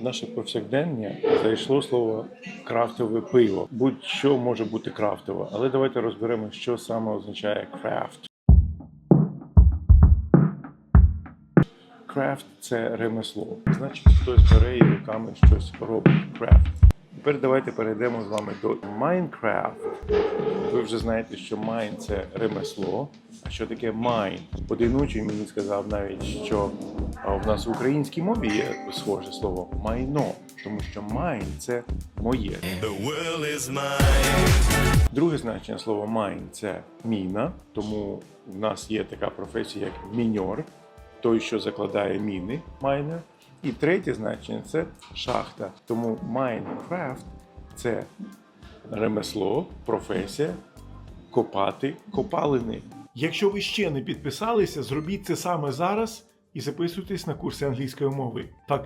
наше повсякдення зайшло слово крафтове пиво. Будь-що може бути крафтове, але давайте розберемо, що саме означає крафт. Крафт це ремесло. Значить, хтось бере і руками щось робить. Крафт. Тепер давайте перейдемо з вами до Майнкрафт. Ви вже знаєте, що майн це ремесло. А що таке майн? Один учень мені сказав навіть, що в нас в українській мові є схоже слово майно, тому що майн це моє. The world is mine. Друге значення слова майн це міна, тому в нас є така професія, як міньор, той, що закладає міни, майнер. І третє значення це шахта. Тому Майнкрафт це ремесло, професія копати копалини. Якщо ви ще не підписалися, зробіть це саме зараз і записуйтесь на курси англійської мови. Пока!